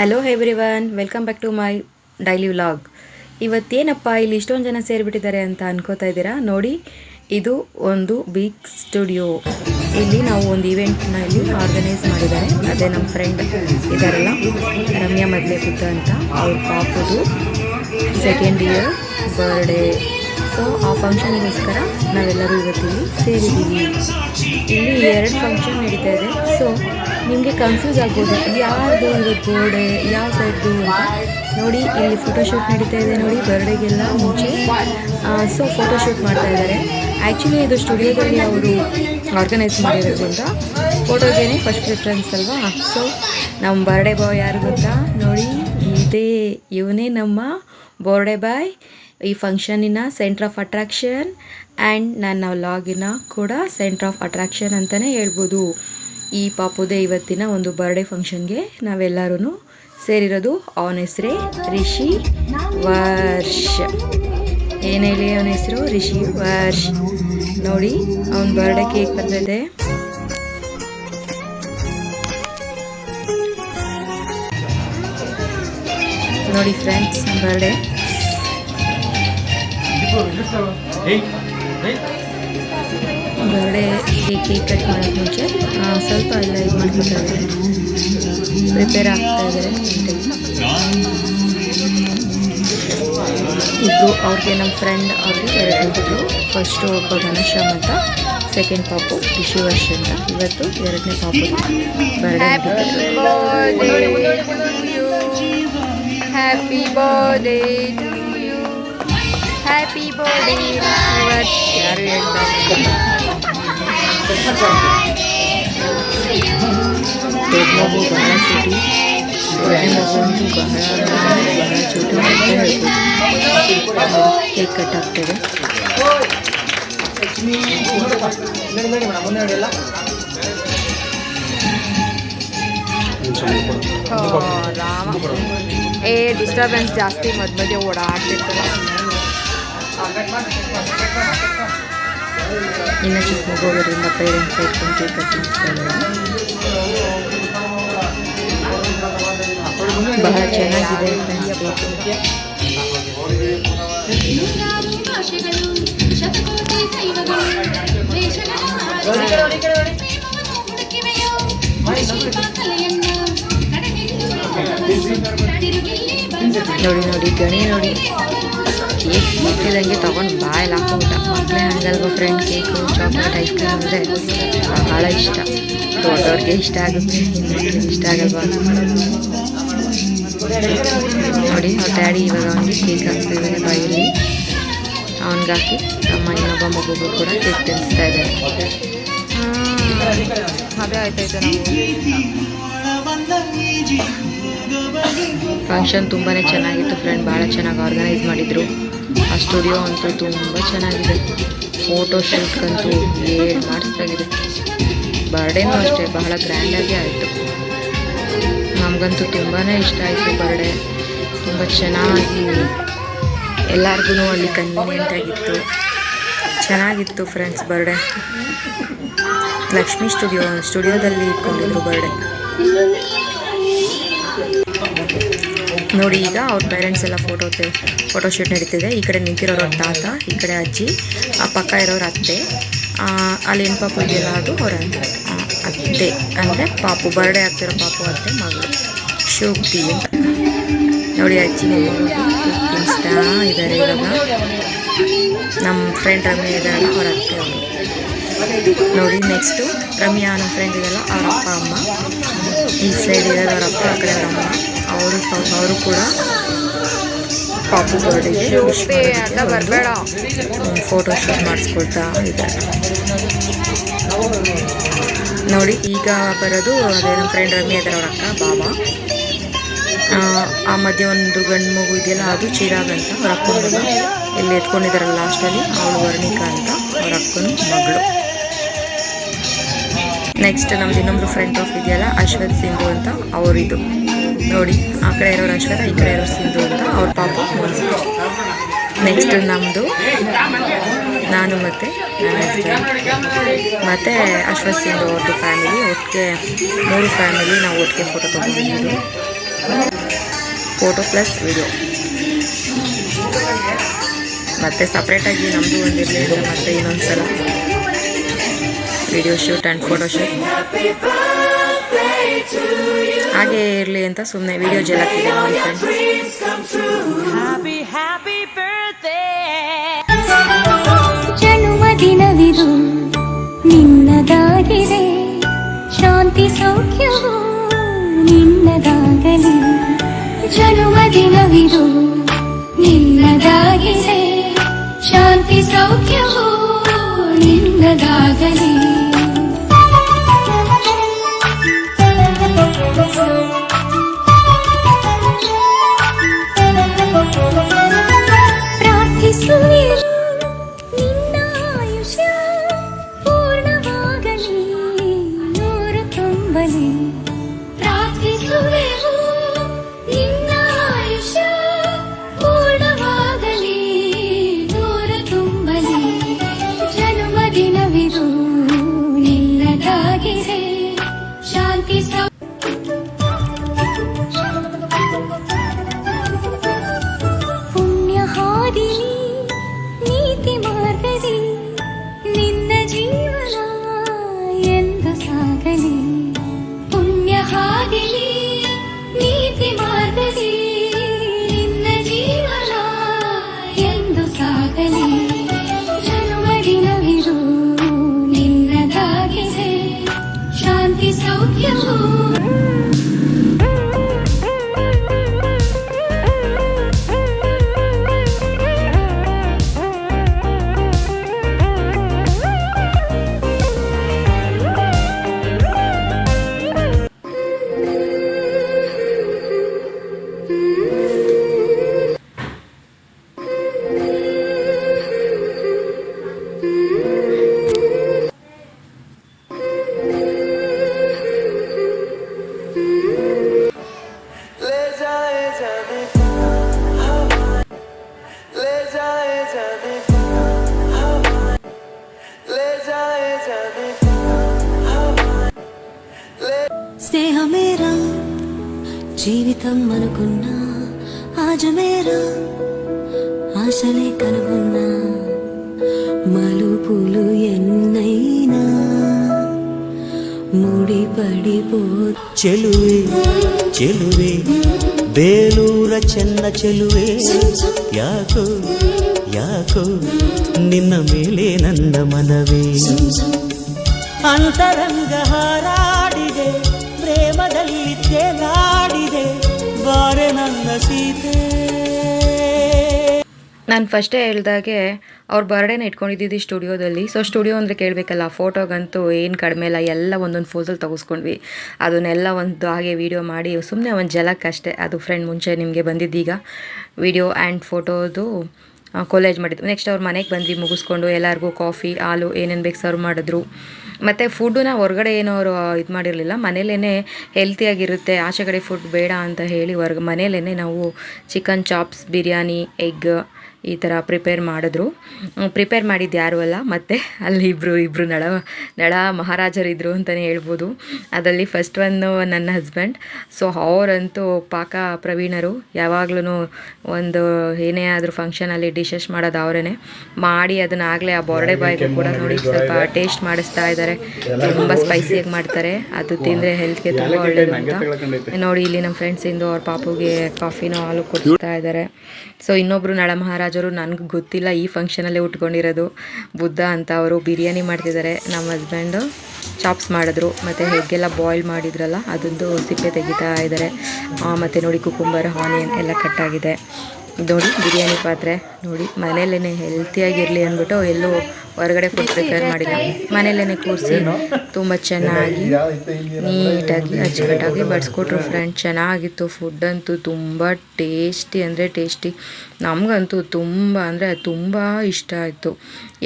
Hello everyone welcome back to my daily vlog ಇವತ್ತೇನಪ್ಪ ಇಲ್ಲಿ ಇಷ್ಟೊಂದು ಜನ ಸೇರಿಬಿಟ್ಟಿದ್ದಾರೆ ಅಂತ ಅನ್ಕೋತಾ ಇದ್ದೀರಾ? ನೋಡಿ, ಇದು ಒಂದು ಬಿಗ್ ಸ್ಟುಡಿಯೋ ಇಲ್ಲಿ ನಾವು ಒಂದು ಇವೆಂಟ್ನ ಇಲ್ಲಿ ಆರ್ಗನೈಸ್ ಮಾಡಿದ್ದಾರೆ. ಅದೇ ನಮ್ಮ ಫ್ರೆಂಡ್ ಇದ್ದಾರಲ್ಲ, ರಮ್ಯಾ ಮದ್ಲೆ ಬುದ್ಧ ಅಂತ. ಅವ್ರ ಪಾಪದು ಸೆಕೆಂಡ್ ಇಯರ್ ಬರ್ಡೇ ಸೊ ಆ ಫಂಕ್ಷನ್ಗೋಸ್ಕರ ನಾವೆಲ್ಲರೂ ಇವತ್ತಿಲ್ಲಿ ಸೇರಿದ್ದೀವಿ. ಇಲ್ಲಿ ಎರಡು ಫಂಕ್ಷನ್ ನಡೀತಾ ಇದೆ. ಸೊ ನಿಮಗೆ ಕನ್ಫ್ಯೂಸ್ ಆಗ್ಬೋದು. ಯಾರ್ದು ಇವತ್ತು ಗೋಡೆ ಯಾವ ಸೈಡ್ದು ನೋಡಿ, ಇಲ್ಲಿ ಫೋಟೋಶೂಟ್ ನಡೀತಾ ಇದೆ. ನೋಡಿ, ಬರ್ಡೆಗೆಲ್ಲ ಮುಂಚೆ ಸೊ ಫೋಟೋಶೂಟ್ ಮಾಡ್ತಾ ಇದ್ದಾರೆ. ಆ್ಯಕ್ಚುಲಿ ಇದು ಸ್ಟುಡಿಯೋದಲ್ಲಿ ಅವರು ಆರ್ಗನೈಸ್ ಮಾಡಿರೋದ್ರಿಂದ ಫೋಟೋಗೇನೆ ಫಸ್ಟ್ ಪ್ರಿಫ್ರೆನ್ಸ್ ಅಲ್ವಾ? ಸೊ ನಮ್ಮ ಬರ್ಡೇ ಬಾಯ್ ಯಾರು ಗೊತ್ತಾ? ನೋಡಿ, ಇದೇ, ಇವನೇ ನಮ್ಮ ಬರ್ಡೇ ಬಾಯ್. ಈ ಫಂಕ್ಷನಿನ ಸೆಂಟ್ರ್ ಆಫ್ ಅಟ್ರಾಕ್ಷನ್ ಆ್ಯಂಡ್ ನನ್ನ ವ್ಲಾಗಿನ ಕೂಡ ಸೆಂಟ್ರ್ ಆಫ್ ಅಟ್ರಾಕ್ಷನ್ ಅಂತಲೇ ಹೇಳ್ಬೋದು. ಈ ಪಾಪುದೇ ಇವತ್ತಿನ ಒಂದು ಬರ್ಡೇ ಫಂಕ್ಷನ್ಗೆ ನಾವೆಲ್ಲರೂ ಸೇರಿರೋದು ಅವನ ಹೆಸರೇ ರಿಷಿ ವರ್ಷ. ಏನು ಹೇಳಿ ಅವನ ಹೆಸರು? ರಿಷಿ ವರ್ಷ. ನೋಡಿ, ಅವನ ಬರ್ಡೇ ಕೇಕ್ ಬಂದಿದೆ. ನೋಡಿ friends birthday birthday cake cut ಮಾಡೋಕ್ಕೆ ಮುಂಚೆ ಸ್ವಲ್ಪ ಎಲ್ಲ ಇದು ಮಾಡ್ಕೊತಾ ಇದ್ದಾರೆ ಪ್ರಿಪೇರ್ ಆಗ್ತಾ ಇದ್ದಾರೆ ಇಬ್ಬರು ಅವ್ರಿಗೆ ನಮ್ಮ ಫ್ರೆಂಡ್ ಅವ್ರಿಗೆ ಎರಡು ಫಸ್ಟು ಒಬ್ಬ ಘನಶ್ಯಾಮ್ ಅಂತ ಸೆಕೆಂಡ್ ಪಾಪು ರಿಷಿ ವರ್ಷ ಅಂತ. ಇವತ್ತು ಎರಡನೇ ಪಾಪು birthday happy birthday to you happy birthday ವರ್ಷ ಯಾರು ಹೇಳ್ತಾರೆ ದೊಡ್ಡ ಮಗು ಬಹಳ ಚೂಟಿ ಎರಡನೇ ಮಗು ಅಂತೂ ಬಹಳ ಬಹಳ ಚೂಟಿ ಅಂತ ಹೇಳ್ಬೋದು ಕೇಕ್ ಕಟ್ ಆಗ್ತದೆ ರಾಮ ಏ ಡಿಸ್ಟರ್ಬೆನ್ಸ್ ಜಾಸ್ತಿ ಮಧ್ಯ ಮಧ್ಯೆ ಓಡಾಡ್ತಿರ್ತಾರೆ ಇನ್ನು ಚಿಕ್ಕ ಮಗುವುದರಿಂದ ಪೇರೆಂಟ್ಸ್ ಇಟ್ಕೊಂಡು ಕೇಕ್ ಕಟ್ಟಿಸ್ತಾರೆ ಬಹಳ ಚೆನ್ನಾಗಿದೆ. ನೋಡಿ ನೋಡಿ ಗಣಿ ನೋಡಿ ಕೇಕ್ ಮುಟ್ಟಿದಂಗೆ ತೊಗೊಂಡು ಬಾಯಲ್ಲಿ ಹಾಕೊಂಬಿಟ್ಟ ಮಕ್ಕಳೇ ಹಂಗಲ್ವ friend cake chocolate ice cream ಅಂದರೆ ಬಹಳ ಇಷ್ಟ. ದೊಡ್ಡವ್ರಿಗೆ ಇಷ್ಟ ಆಗುತ್ತೆ. ಇಷ್ಟ ಆಗಲ್ವಾ? ನೋಡಿ ಅವ್ರ ಡ್ಯಾಡಿ ಇವಾಗ ಅವನಿಗೆ ಕೇಕ್ ಹಾಕ್ತಾ ಇದ್ದಾನೆ ಬಾಯಲ್ಲಿ. ಅವನಿಗೆ ಹಾಕಿ ನಮ್ಮ ಇನ್ನೊಬ್ಬ ಮಗುಗೂ ಕೂಡ ಕೇಕ್ ತಿನ್ನಿಸ್ತಾ ಇದ್ದಾರೆ ಅದೇ ಆಯ್ತಾಯ್ತು ನಾವು ಫಂಕ್ಷನ್ ತುಂಬಾ ಚೆನ್ನಾಗಿತ್ತು ಫ್ರೆಂಡ್ ಭಾಳ ಚೆನ್ನಾಗಿ ಆರ್ಗನೈಸ್ ಮಾಡಿದರು. ಆ ಸ್ಟುಡಿಯೋ ಅಂತೂ ತುಂಬ ಚೆನ್ನಾಗಿದೆ. ಫೋಟೋ ಶೂಟ್ಗಂತೂ ಏಳು ಮಾಡಿಸ್ದಾಗಿದೆ. ಬರ್ಡೇನೂ ಅಷ್ಟೇ, ಬಹಳ ಗ್ರ್ಯಾಂಡಾಗಿ ಆಯಿತು. ನಮಗಂತೂ ತುಂಬಾ ಇಷ್ಟ ಆಯಿತು ಬರ್ಡೇ ತುಂಬ ಚೆನ್ನಾಗಿ ಎಲ್ಲರಿಗೂ ಅಲ್ಲಿ ಕನ್ವೀನಿಯೆಂಟಾಗಿತ್ತು ಚೆನ್ನಾಗಿತ್ತು ಫ್ರೆಂಡ್ಸ್ ಬರ್ಡೇ ಲಕ್ಷ್ಮಿ ಸ್ಟುಡಿಯೋ ಸ್ಟುಡಿಯೋದಲ್ಲಿ ಇಟ್ಕೊಂಡಿದ್ರು ಬರ್ಡೇ ನೋಡಿ ಈಗ ಅವ್ರ ಪೇರೆಂಟ್ಸ್ ಎಲ್ಲ ಫೋಟೋ ಫೋಟೋಶೂಟ್ ನಡೀತಿದೆ. ಈ ಕಡೆ ನಿಂತಿರೋರು ಅವ್ರ ತಾತ, ಈ ಕಡೆ ಅಜ್ಜಿ, ಆ ಪಕ್ಕ ಇರೋರು ಅತ್ತೆ ಅಲ್ಲಿ ಏನು ಪಾಪು ಇದೆಯಲ್ಲ ಅದು ಅವ್ರ ಅತ್ತೆ ಅಂದರೆ ಪಾಪು ಬರ್ಡೇ ಆಗ್ತಿರೋ ಪಾಪು ಅತ್ತೆ ಮಗಳು. ಅಂತ. ನೋಡಿ ಅಜ್ಜಿ ತಿನ್ನಿಸ್ತಾ ಇದ್ದಾರೆ ಇವಾಗ. ನಮ್ಮ ಫ್ರೆಂಡ್ ರಮ್ಯ ಇದ್ದಾರಲ್ಲ ಅವ್ರ ಅತ್ತೆ ಅವರು ನೋಡಿ ನೆಕ್ಸ್ಟು ರಮ್ಯಾ ನಮ್ಮ ಫ್ರೆಂಡ್ ಇದೆಯಲ್ಲ ಅವ್ರ ಅಪ್ಪ ಅಮ್ಮ. ಈ ಸೈಡ್ ಇರೋದು ಅವ್ರ ಅಪ್ಪ ಆ ಕಡೆ ಅವ್ರ ಅಮ್ಮ ಅವರು ಅವರು ಕೂಡ ಪಾಪು ಬರ್ಡೇಗೆ ವಿಶ್ ಫೋಟೋ ಶೂಟ್ ಮಾಡಿಸ್ಕೊಳ್ತಾ ಇದ್ದಾರೆ. ನೋಡಿ ಈಗ ಬರೋದು ಅದೇ ನಮ್ಮ ಫ್ರೆಂಡ್ ರಮ್ಯ ಇದ್ದಾರೆ ಅವ್ರ ಅಕ್ಕ ಬಾಬಾ. ಆ, ಮಧ್ಯೆ ಒಂದು ಗಂಡು ಮಗು ಇದೆಯಲ್ಲ ಅದು ಚಿರಾಗ್ ಅಂತ ಅವ್ರ ಅಕ್ಕ ಮಗ. ಇಲ್ಲಿ ಎತ್ಕೊಂಡಿದ್ದಾರಲ್ಲ ಲಾಸ್ಟಲ್ಲಿ ಅವಳು ವರ್ಣಿಕಾ ಅಂತ ಅವ್ರ ಅಕ್ಕನ ಮಗಳು. ನೆಕ್ಸ್ಟ್ ನಮ್ದು ಇನ್ನೊಂದು ಫ್ರೆಂಡ್ ಆಫ್ ಇದೆಯಲ್ಲ ಅಶ್ವಥ್ ಸಿಂಧು ಅಂತ ಅವರಿದು. ನೋಡಿ, ಆ ಕಡೆ ಇರೋರು ಅಶ್ವಥ ಈ ಕಡೆ ಇರೋರು ಸಿಂಧು ಅಂತ ಅವ್ರ ಪಾಪ. ನೆಕ್ಸ್ಟ್ ನಮ್ಮದು ನಾನು ಮತ್ತು ಮತ್ತೆ ಅಶ್ವಥ್ ಸಿಂಧು ಅವ್ರದ್ದು ಫ್ಯಾಮಿಲಿ ಒಟ್ಟಿಗೆ ಮೂರು ಫ್ಯಾಮಿಲಿ ನಾವು ಒಟ್ಟಿಗೆ ಫೋಟೋ ತೊಗೊಂಡಿದ್ದು. ಫೋಟೋ ಪ್ಲಸ್ ವಿಡಿಯೋ ಮತ್ತು ಸಪ್ರೇಟಾಗಿ ನಮ್ಮದು ಒಂದು ಇರಲಿ ಅಂತ ಮತ್ತೆ ಇನ್ನೊಂದು ಸಲ video shoot and photo shoot ಹಾಗೆ ಇರಲಿ ಅಂತ ಸುಮ್ಮನೆ ವಿಡಿಯೋ ಜಲಾಕ್ತಿದೆ ನೋಡಿ ಫ್ರೆಂಡ್ಸ್ Happy, happy birthday. ಜನ್ಮದಿನವಿದು ನಿನ್ನದಾಗಿದೆ ಶಾಂತಿ ಸೌಖ್ಯವು ನಿನ್ನದಾಗಲಿ. ಜನ್ಮದಿನವಿದು ನಿನ್ನದಾಗಿದೆ ಶಾಂತಿ ಸೌಖ್ಯವು ನಿನ್ನದಾಗಲಿ. ಶಾಂತಿ ಸೌಖ್ಯವು స్నేహమేరా జీవితం అనుకున్నా ఆజమేరా ఆశలే కనుగొన్నా మలుపులు ఎన్నైనా ముడిపడిపో ಚೆಲುವೆ ಚೆಲುವೆ ಬೇಲೂರ ಚೆನ್ನ ಚೆಲುವೆ ಯಾಕೋ ಯಾಕೋ ನಿನ್ನ ಮೇಲೆ ನನ್ನ ಮನವೇ ಅಂತರಂಗ ನಾನು ಫಸ್ಟೇ ಹೇಳ್ದಾಗೆ ಅವ್ರ ಬರ್ಡೇನ ಇಟ್ಕೊಂಡಿದ್ದಿದ್ದು ಸ್ಟುಡಿಯೋದಲ್ಲಿ. ಸೊ ಸ್ಟುಡಿಯೋ ಅಂದರೆ ಕೇಳಬೇಕಲ್ಲ, ಫೋಟೋಗಂತೂ ಏನು ಕಡಿಮೆ ಇಲ್ಲ, ಎಲ್ಲ ಒಂದೊಂದು ಫೋಸಲ್ಲಿ ತೆಗೆಸ್ಕೊಂಡ್ವಿ. ಅದನ್ನೆಲ್ಲ ಒಂದು ಹಾಗೆ ವೀಡಿಯೋ ಮಾಡಿ ಸುಮ್ಮನೆ ಒಂದು ಜಲಕ್ಕಷ್ಟೇ ಅದು ಫ್ರೆಂಡ್ ಮುಂಚೆ ನಿಮಗೆ ಬಂದಿದ್ದೀಗ. ವೀಡಿಯೋ ಆ್ಯಂಡ್ ಫೋಟೋದು ಕಾಲೇಜ್ ಮಾಡಿದ್ವಿ ನೆಕ್ಸ್ಟ್ ಅವ್ರ ಮನೆಗೆ ಬಂದ್ವಿ, ಮುಗಿಸ್ಕೊಂಡು ಎಲ್ಲರಿಗೂ ಕಾಫಿ ಹಾಲು ಏನೇನು ಬೇಕು ಸರ್ವ್ ಮಾಡಿದ್ರು. ಮತ್ತು ಫುಡ್ಡನ್ನ ಹೊರಗಡೆ ಏನೋ ಅವರು ಇದು ಮಾಡಿರಲಿಲ್ಲ. ಮನೇಲೇ ಹೆಲ್ತಿಯಾಗಿರುತ್ತೆ ಆಚೆ ಕಡೆ ಫುಡ್ ಬೇಡ ಅಂತ ಹೇಳಿ ಹೊರ್ಗೆ ಮನೇಲೇ ನಾವು ಚಿಕನ್ ಚಾಪ್ಸ್ ಬಿರಿಯಾನಿ ಎಗ್ ಈ ಥರ ಪ್ರಿಪೇರ್ ಮಾಡಿದ್ರು. ಪ್ರಿಪೇರ್ ಮಾಡಿದ್ದು ಯಾರು ಅಲ್ಲ ಮತ್ತು ಅಲ್ಲಿ ಇಬ್ಬರು ಇಬ್ಬರು ನಳ ನಳ ಮಹಾರಾಜರಿದ್ದರು ಅಂತಲೇ ಹೇಳ್ಬೋದು. ಅದರಲ್ಲಿ ಫಸ್ಟ್ ಒಂದು ನನ್ನ ಹಸ್ಬೆಂಡ್ ಸೊ ಅವರಂತೂ ಪಾಕ ಪ್ರವೀಣರು ಯಾವಾಗ್ಲೂ ಒಂದು ಏನೇ ಆದರೂ ಫಂಕ್ಷನಲ್ಲಿ ಡಿಶಸ್ ಮಾಡೋದು ಅವರೇ ಮಾಡಿ ಅದನ್ನ ಆಗಲೇ ಆ ಬೋರ್ಡೆ ಬಾಯ್ ಕೂಡ ನೋಡಿ ಸ್ವಲ್ಪ ಟೇಸ್ಟ್ ಮಾಡಿಸ್ತಾ ಇದ್ದಾರೆ ತುಂಬ ಸ್ಪೈಸಿಯಾಗಿ ಮಾಡ್ತಾರೆ. ಅದು ತಿಂದರೆ ಹೆಲ್ತ್ಗೆ ತುಂಬ ಒಳ್ಳೇದು ಅಂತ. ನೋಡಿ ಇಲ್ಲಿ ನಮ್ಮ ಫ್ರೆಂಡ್ಸ್ ಇಂದು ಅವ್ರ ಪಾಪುಗೆ ಕಾಫಿನೂ ಹಾಲು ಕೊಡ್ತಾ ಇದ್ದಾರೆ ಸೊ ಇನ್ನೊಬ್ರು ನಳ ಮಹಾರಾಜರು ನನಗೆ ಗೊತ್ತಿಲ್ಲ ಈ ಫಂಕ್ಷನಲ್ಲೇ ಉಟ್ಕೊಂಡಿರೋದು. ಬುದ್ಧ ಅಂತ ಅವರು ಬಿರಿಯಾನಿ ಮಾಡ್ತಿದ್ದಾರೆ ನಮ್ಮ ಹಸ್ಬೆಂಡು ಚಾಪ್ಸ್ ಮಾಡಿದ್ರು. ಮತ್ತು ಹೆಗ್ಗೆಲ್ಲ ಬಾಯ್ಲ್ ಮಾಡಿದ್ರಲ್ಲ, ಅದೊಂದು ಸಿಪ್ಪೆ ತೆಗಿತಾ ಇದ್ದಾರೆ ಮತ್ತು ನೋಡಿ ಕುಕುಂಬರ್ ಆನಿಯನ್ ಎಲ್ಲ ಕಟ್ಟಾಗಿದೆ ನೋಡಿ ಬಿರಿಯಾನಿ ಪಾತ್ರೆ. ನೋಡಿ ಮನೇಲೇ ಹೆಲ್ತಿಯಾಗಿರಲಿ ಅಂದ್ಬಿಟ್ಟು ಎಲ್ಲೂ ಹೊರಗಡೆ ಫುಡ್ ಪ್ರಿಪೇರ್ ಮಾಡಿಲ್ಲ. ಮನೇಲೇ ಕೂರಿಸಿ ತುಂಬ ಚೆನ್ನಾಗಿ ನೀಟಾಗಿ ಅಚ್ಚುಕಟ್ಟಾಗಿ ಬಡಿಸ್ಕೊಟ್ರು ಫ್ರೆಂಡ್ ಚೆನ್ನಾಗಿತ್ತು ಫುಡ್ ಅಂತೂ ತುಂಬ ಟೇಸ್ಟಿ ಅಂದರೆ ಟೇಸ್ಟಿ ನಮಗಂತೂ ತುಂಬ ಅಂದರೆ ತುಂಬ ಇಷ್ಟ ಆಯಿತು.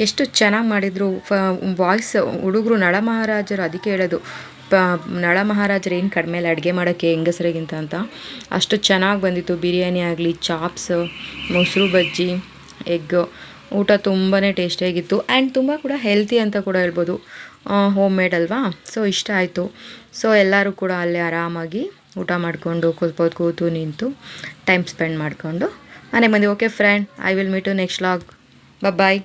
ಎಷ್ಟು ಚೆನ್ನಾಗಿ ಮಾಡಿದರು ಫ ಬಾಯ್ಸ್ ಹುಡುಗರು ನಳಮಹಾರಾಜರು ಅದಕ್ಕೆ ಹೇಳೋದು ಪ, ನಳ ಮಹಾರಾಜರು ಏನು ಕಡಿಮೆ ಇಲ್ಲ ಅಡುಗೆ ಮಾಡೋಕ್ಕೆ ಹೆಂಗಸರಿಗಿಂತ ಅಂತ? ಅಷ್ಟು ಚೆನ್ನಾಗಿ ಬಂದಿತ್ತು. ಬಿರಿಯಾನಿ ಆಗಲಿ, ಚಾಪ್ಸ್, ಮೊಸರು ಬಜ್ಜಿ, ಎಗ್, ಊಟ ತುಂಬಾ ಟೇಸ್ಟಿಯಾಗಿತ್ತು ಆ್ಯಂಡ್ ತುಂಬ ಕೂಡ ಹೆಲ್ತಿ ಅಂತ ಕೂಡ ಹೇಳ್ಬೋದು. ಹೋಮ್ ಮೇಡ್ ಅಲ್ವಾ? ಸೊ, ಇಷ್ಟ ಆಯಿತು. ಸೊ, ಎಲ್ಲರೂ ಕೂಡ ಅಲ್ಲೇ ಆರಾಮಾಗಿ ಊಟ ಮಾಡಿಕೊಂಡು ಕೂತ್ಬೋದು, ಕೂತು ನಿಂತು ಟೈಮ್ ಸ್ಪೆಂಡ್ ಮಾಡಿಕೊಂಡು. ಮನೆಗೆ ಬಂದು okay friend I will meet next vlog bye